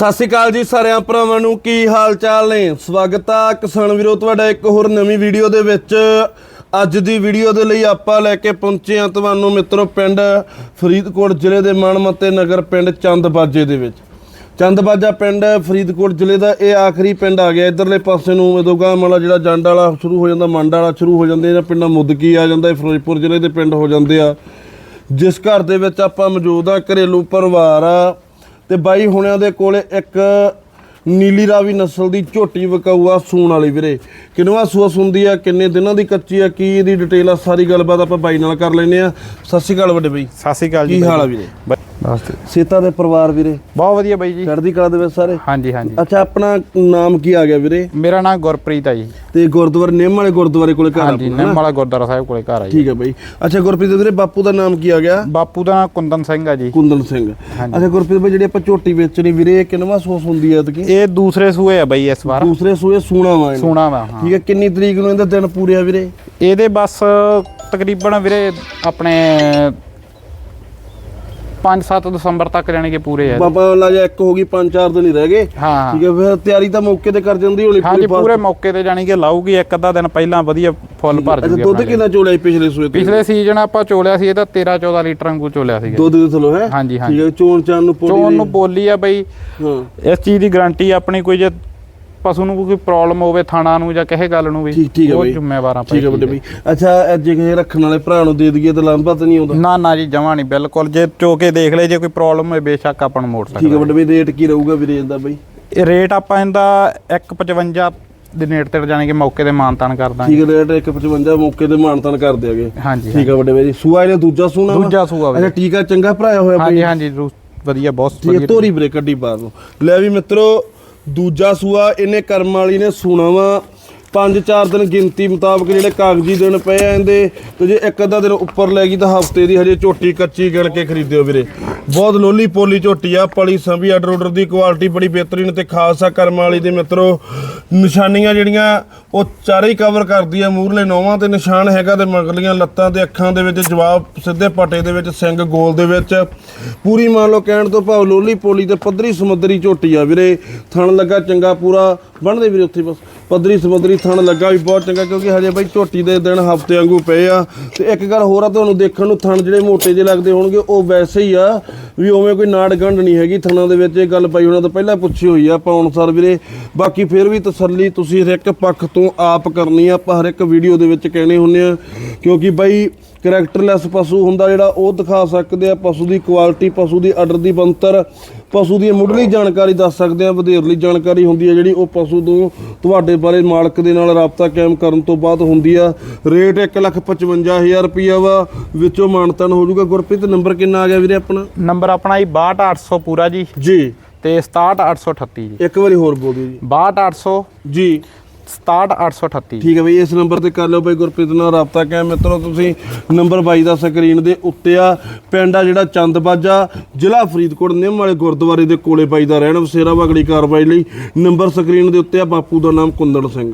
ਸਤਿ ਸ਼੍ਰੀ ਅਕਾਲ ਜੀ ਸਾਰਿਆਂ ਭਰਾਵਾਂ ਨੂੰ, ਕੀ ਹਾਲ ਚਾਲ ਨੇ? ਸਵਾਗਤ ਆ ਕਿਸਾਨ ਵੀਰੋ, ਤੁਹਾਡਾ ਇੱਕ ਹੋਰ ਨਵੀਂ ਵੀਡੀਓ ਦੇ ਵਿੱਚ। ਅੱਜ ਦੀ ਵੀਡੀਓ ਦੇ ਲਈ ਆਪਾਂ ਲੈ ਕੇ ਪਹੁੰਚੇ ਆ ਤੁਹਾਨੂੰ ਮਿੱਤਰੋ ਪਿੰਡ ਫਰੀਦਕੋਟ ਜ਼ਿਲ੍ਹੇ ਦੇ ਮਨਮੱਤੇ ਨਗਰ ਪਿੰਡ ਚੰਦਬਾਜੇ ਦੇ ਵਿੱਚ। ਚੰਦਬਾਜਾ ਪਿੰਡ ਫਰੀਦਕੋਟ ਜ਼ਿਲ੍ਹੇ ਦਾ ਇਹ ਆਖਰੀ ਪਿੰਡ ਆ ਗਿਆ। ਇਧਰਲੇ ਪਾਸੇ ਨੂੰ ਮਦੋਗਾ ਵਾਲਾ ਜਿਹੜਾ ਜੰਡ ਵਾਲਾ ਸ਼ੁਰੂ ਹੋ ਜਾਂਦਾ, ਮੰਡ ਵਾਲਾ ਸ਼ੁਰੂ ਹੋ ਜਾਂਦੇ ਇਹਨਾਂ ਪਿੰਡਾਂ ਮੁੱਦਕੀ ਆ ਜਾਂਦਾ ਫਿਰੋਜ਼ਪੁਰ ਜ਼ਿਲ੍ਹੇ ਦੇ ਪਿੰਡ ਹੋ ਜਾਂਦੇ ਆ। ਜਿਸ ਘਰ ਦੇ ਵਿੱਚ ਆਪਾਂ ਮੌਜੂਦ ਆ, ਘਰੇਲੂ ਪਰਿਵਾਰ ਆ। ਤੇ ਬਾਈ ਹੁਣਿਆਂ ਦੇ ਕੋਲੇ ਇੱਕ ਨੀਲੀ ਰਾਵੀ ਨਸਲ ਦੀ ਝੋਟੀ ਵਿਕਾਊ ਆ ਸੂਣ ਵਾਲੀ ਵੀਰੇ। ਕਿੰਨਵਾ ਸੂਆ ਸੁੰਦੀ ਆ ਕਿੰਨੇ ਦਿਨਾਂ ਦੀ ਕੱਚੀ ਆ ਕੀ ਇਹਦੀ ਡਿਟੇਲ ਆ ਸਾਰੀ ਗੱਲਬਾਤ ਆਪਾਂ ਬਾਈ ਨਾਲ ਕਰ ਲੈਨੇ ਆ। ਸਤਿ ਸ਼੍ਰੀ ਅਕਾਲ ਵੱਡੇ ਬਾਈ। ਸਤਿ ਸ਼੍ਰੀ ਅਕਾਲ ਜੀ ਕੀ ਹਾਲ ਆ ਵੀਰੇ? ਸੀਤਾ ਦੇ ਪਰਿਵਾਰ ਵੀਰੇ। ਬਹੁਤ ਵਧੀਆ ਬਾਈ ਜੀ। ਚੜ੍ਹਦੀ ਕਲਾ ਦੇ ਵਿੱਚ ਸਾਰੇ। ਹਾਂਜੀ ਹਾਂਜੀ। ਅੱਛਾ ਆਪਣਾ ਨਾਮ ਕੀ ਆ ਗਿਆ ਵੀਰੇ? ਮੇਰਾ ਨਾਮ ਗੁਰਪ੍ਰੀਤ ਆ ਜੀ। ਤੇ ਗੁਰਦੁਆਰੇ ਨੇਮ ਵਾਲੇ ਗੁਰਦੁਆਰੇ ਕੋਲੇ ਘਰ ਹਾਂਜੀ ਨਿੰਮ ਵਾਲਾ ਗੁਰਦੁਆਰਾ ਸਾਹਿਬ ਕੋਲੇ ਘਰ ਆ ਜੀ। ਠੀਕ ਹੈ ਬਾਈ। ਅੱਛਾ ਗੁਰਪ੍ਰੀਤ ਵੀਰੇ ਬਾਪੂ ਦਾ ਨਾਮ ਕੀ ਆ ਗਿਆ? ਬਾਪੂ ਦਾ ਨਾਮ ਕੁੰਦਨ ਸਿੰਘ ਆ ਜੀ। ਕੁੰਦਨ ਸਿੰਘ। ਅੱਛਾ ਗੁਰਪ੍ਰੀਤ ਬਾਈ ਜਿਹੜੀ ਆਪਾਂ ਝੋਟੀ ਵੇਚਣੀ ਵੀਰੇ ਇਹ ਕਿੰਨਵਾ ਸੋਸ ਹੁੰਦੀ ਹੈ ਤਕੀ ਇਹ ਦੂਸਰੇ ਸੂਏ ਆ ਬਾਈ ਇਸ ਵਾਰ। ਦੂਸਰੇ ਸੂਏ ਸੂਣਾ ਵਾ। ਸੋਨਾ ਵਾ ਠੀਕ ਹੈ ਕਿੰਨੀ ਤਰੀਕ ਨੂੰ ਇਹਦਾ ਦਿਨ ਪੂਰੇ ਆ ਵੀਰੇ? ਇਹਦੇ ਬਸ ਤਕਰੀਬਨ ਵੀਰੇ ਆਪਣੇ 5-7 ਦਸੰਬਰ ਤੱਕ ਜਾਣੀ ਕਿ ਪੂਰੇ ਆ ਬਾਬਾ ਲਾ ਜਾ ਇੱਕ ਹੋ ਗਈ ਪੰਜ ਚਾਰ ਦਿਨ ਹੀ ਰਹਿ ਗਏ। ਹਾਂ। ਠੀਕ ਹੈ ਫਿਰ ਤਿਆਰੀ ਤਾਂ ਮੌਕੇ ਤੇ ਕਰ ਜਾਂਦੀ ਹੋਣੀ ਹਾਂਜੀ ਪੂਰੀ ਪੂਰੇ ਮੌਕੇ ਤੇ ਜਾਣੀ ਕਿ ਲਾਊਗੀ ਇੱਕ ਅੱਧਾ ਦਿਨ ਪਹਿਲਾਂ ਵਧੀਆ ਫੁੱਲ ਭਰ ਜੂਗੀ ਦੁੱਧ ਕਿੰਨਾ ਚੋਲਿਆ ਸੀ ਪਿਛਲੇ ਸੂਏ ਪਿਛਲੇ ਸੀਜ਼ਨ ਆਪਾਂ ਚੋਲਿਆ ਸੀ ਇਹਦਾ 13-14 ਲੀਟਰ ਵਾਂਗੂ ਚੋਲਿਆ ਸੀਗਾ ਦੁੱਧ ਦੇ ਥਲੋ ਹੈ? ਹਾਂਜੀ, ਠੀਕ ਹਾਂਜੀ। ਹੈ ਚੋਣ ਚਾਨ ਨੂੰ ਪੋਲੀ ਚੋਣ ਨੂੰ ਬੋਲੀ ਆ ਬਈ। ਹਾਂ। ਇਸ ਚੀਜ਼ ਦੀ ਗਾਰੰਟੀ ਆਪਣੀ ਕੋਈ ਜੇ ਪਸ਼ੂ ਨੂੰ ਕੋਈ ਪ੍ਰੋਬਲਮ ਹੋਵੇ ਥਾਣਾ ਨੂੰ ਜਾਂ ਕਿਸੇ ਗੱਲ ਨੂੰ ਵੀ ਠੀਕ ਠੀਕ ਹੈ ਉਹ ਬਈ। ਜ਼ਿੰਮੇਵਾਰ ਆਪਾਂ ਠੀਕ ਹੈ ਵੱਡੇ ਬਈ। ਅੱਛਾ ਇਹ ਜੇ ਕਿਸੇ ਰੱਖਣ ਵਾਲੇ ਭਰਾ ਨੂੰ ਦੇ ਦਈਏ ਤਾਂ ਲਾਂਭਾ ਤਾਂ ਨਹੀਂ ਆਉਂਦਾ? ਨਾ ਨਾ ਜੀ ਜਮਾ ਨਹੀਂ ਬਿਲਕੁਲ। ਜੇ ਚੋ ਕੇ ਦੇਖ ਲੈ ਜੇ ਕੋਈ ਪ੍ਰੋਬਲਮ ਹੋਵੇ ਬੇਸ਼ੱਕ ਆਪਾਂ ਨੂੰ ਮੋੜ ਠੀਕ ਹੈ ਸਕਦਾ ਵੱਡੇ ਬਈ ਰੇਟ ਕੀ ਰਹੂਗਾ ਵੀਰੇ ਇਹਦਾ ਬਈ? ਇਹ ਰੇਟ ਆਪਾਂ ਇਹਦਾ 155 ਦੇ ਨੇੜ ਤੇ ਜਾਣੀ ਕਿ ਮੌਕੇ ਤੇ ਮਾਨਤਾਨ ਕਰ ਦਾਂਗੇ। ਠੀਕ ਹੈ ਰੇਟ 155 ਮੌਕੇ ਤੇ ਮਾਨਤਨ ਕਰ ਦਿਆਗੇ। ਹਾਂਜੀ ਠੀਕ ਹੈ ਵੱਡੇ ਬਈ ਸੂਆ ਇਹਨੇ ਦੂਜਾ ਸੂਣਾ ਵਾ? ਦੂਜਾ ਸੂਆ ਅੱਛਾ ਬਈ ਟੀਕਾ ਚੰਗਾ ਭਰਾਇਆ ਹੋਇਆ ਬਈ। ਹਾਂਜੀ ਹਾਂਜੀ ਰੂ- ਵਧੀਆ ਬਹੁਤ ਠੀਕ ਹੈ ਵਧੀਆ। ਤੋਰੀ ਬਰੇ ਕੱਢੀ ਬਾਹਰ ਨੂੰ। ਲੈ ਵੀ ਮਿੱਤਰੋ ਦੂਜਾ ਸੂਆ ਇਹਨੇ ਕਰਮ ਵਾਲੀ ਨੇ ਸੂਣਾ ਵਾ। ਪੰਜ ਚਾਰ ਦਿਨ ਗਿਣਤੀ ਮੁਤਾਬਕ ਜਿਹੜੇ ਕਾਗਜ਼ੀ ਦਿਨ ਪਏ ਆ ਇਹਦੇ, ਤੇ ਜੇ ਇੱਕ ਅੱਧਾ ਦਿਨ ਉੱਪਰ ਲੈ ਗਈ ਤਾਂ ਹਫ਼ਤੇ ਦੀ ਹਜੇ ਝੋਟੀ ਕੱਚੀ ਗਿਣ ਕੇ ਖਰੀਦਿਓ ਵੀਰੇ। ਬਹੁਤ ਲੋਲੀ ਪੋਲੀ ਝੋਟੀ ਆ, ਪਲੀ ਸੰਭੀ ਆਰਡਰ ਆਰਡਰ ਦੀ ਕੁਆਲਿਟੀ ਬੜੀ ਬਿਹਤਰੀਨ ਤੇ ਖਾਸ ਆ, ਕਰਮ ਵਾਲੀ ਦੇ ਮਿੱਤਰੋ। ਨਿਸ਼ਾਨੀਆਂ ਜਿਹੜੀਆਂ, ਉਹ ਚਾਰੇ ਹੀ ਕਵਰ ਕਰਦੀ ਆ ਮੂਰਲੇ ਨੌਵਾਂ ਤੇ ਨਿਸ਼ਾਨ ਹੈਗਾ ਤੇ ਮਗਲੀਆਂ ਲੱਤਾਂ ਤੇ ਅੱਖਾਂ ਦੇ ਵਿੱਚ, ਜਵਾਬ ਸਿੱਧੇ ਪੱਟੇ ਦੇ ਵਿੱਚ, ਸਿੰਘ ਗੋਲ ਦੇ ਵਿੱਚ। ਪੂਰੀ ਮੰਨ ਲਓ ਕਹਿਣ ਤੋਂ ਭਾਵ ਲੋਲੀ ਪੋਲੀ ਤੇ ਪੱਧਰੀ ਸਮੁੰਦਰੀ ਝੋਟੀ ਆ ਵੀਰੇ। ਥਣ ਲੱਗਾ ਚੰਗਾ ਪੂਰਾ, ਬਣਦੇ ਵੀਰੇ ਉੱਥੇ ਬਸ। ਪੱਧਰੀ ਸਮੁੰਦਰੀ ਥਣ ਲੱਗਾ ਵੀ ਬਹੁਤ ਚੰਗਾ ਕਿਉਂਕਿ ਹਜੇ ਬਈ ਝੋਟੀ ਦੇ ਦਿਨ ਹਫ਼ਤੇ ਵਾਂਗੂ ਪਏ ਆ। ਤੇ ਇੱਕ ਗੱਲ ਹੋਰ ਆ ਤੁਹਾਨੂੰ ਦੇਖਣ ਨੂੰ ਥਣ ਜਿਹੜੇ ਮੋਟੇ ਜਿਹੇ ਲੱਗਦੇ ਹੋਣਗੇ, ਉਹ ਵੈਸੇ ਹੀ ਆ ਵੀ ਉਵੇਂ ਕੋਈ ਨਾੜ ਗੰਢ ਨਹੀਂ ਹੈਗੀ ਥਣਾਂ ਦੇ ਵਿੱਚ। ਇਹ ਗੱਲ ਬਾਈ ਉਹਨਾਂ ਤੋਂ ਪਹਿਲਾਂ ਪੁੱਛੀ ਹੋਈ ਆ ਆਪਾਂ ਅਨੁਸਾਰ ਵੀਰੇ। ਬਾਕੀ ਫਿਰ ਵੀ ਤਸੱਲੀ ਤੁਸੀਂ ਹਰ ਇੱਕ ਪੱਖ ਤੋਂ ਆਪ ਕਰਨੀ ਆ। ਆਪਾਂ ਹਰ ਇੱਕ ਵੀਡੀਓ ਦੇ ਵਿੱਚ ਕਹਿਣੇ ਹੁੰਨੇ ਆ, ਕਿਉਂਕਿ ਬਾਈ ਕਰੈਕਟਰਲੈਸ ਪਸ਼ੂ ਹੁੰਦਾ ਜਿਹੜਾ ਉਹ ਦਿਖਾ ਸਕਦੇ ਆ ਪਸ਼ੂ ਦੀ ਕੁਆਲਿਟੀ ਪਸ਼ੂ ਦੀ ਆਰਡਰ ਦੀ ਬੰਤਰ ਪਸ਼ੂ ਦੀ ਮੁੱਢਲੀ ਜਾਣਕਾਰੀ ਦੱਸ ਸਕਦੇ ਆ ਵਧੇਰਲੀ ਜਾਣਕਾਰੀ ਹੁੰਦੀ ਹੈ ਜਿਹੜੀ ਉਹ ਪਸ਼ੂ ਤੋਂ ਤੁਹਾਡੇ ਬਾਰੇ ਮਾਲਕ ਦੇ ਨਾਲ ਰਾਬਤਾ ਕਾਇਮ ਕਰਨ ਤੋਂ ਬਾਅਦ ਹੁੰਦੀ ਆ। ਰੇਟ 155000 ਰੁਪਈਆ ਵਾ ਵਿੱਚੋਂ ਮਾਨਤਨ ਹੋ ਜਾਊਗਾ। ਗੁਰਪ੍ਰੀਤ ਨੰਬਰ ਕਿੰਨਾ ਆ ਗਿਆ ਵੀਰੇ ਆਪਣਾ? ਨੰਬਰ ਆਪਣਾ ਜੀ 62800 ਪੂਰਾ ਜੀ। ਜੀ। ਤੇ 67838 ਜੀ। ਇੱਕ ਵਾਰੀ ਹੋਰ ਬੋਲ ਦਿਓ ਜੀ। 62800 ਜੀ। 67838 ਠੀਕ ਹੈ ਬਈ, ਇਸ ਨੰਬਰ ਤੇ ਕਰ ਲਿਓ ਬਈ ਗੁਰਪ੍ਰੀਤ ਨਾਲ ਰਾਬਤਾ ਕਾਇਮ। ਮਿੱਤਰੋ, ਤੁਸੀਂ ਨੰਬਰ 22 ਦਾ ਸਕਰੀਨ ਦੇ ਉੱਤੇ ਆ। ਪਿੰਡ ਆ ਜਿਹੜਾ ਚੰਦਬਾਜਾ, ਜ਼ਿਲ੍ਹਾ ਫਰੀਦਕੋਟ, ਨਿੰਮ ਵਾਲੇ ਗੁਰਦੁਆਰੇ ਦੇ ਕੋਲੇ ਬਾਈ ਦਾ ਰਹਿਣ ਵਸੇਰਾ ਵਗੜੀ ਕਾਰਵਾਈ ਲਈ ਨੰਬਰ ਸਕਰੀਨ ਦੇ ਉੱਤੇ ਆ। ਬਾਪੂ ਦਾ ਨਾਮ ਕੁੰਦਨ ਸਿੰਘ।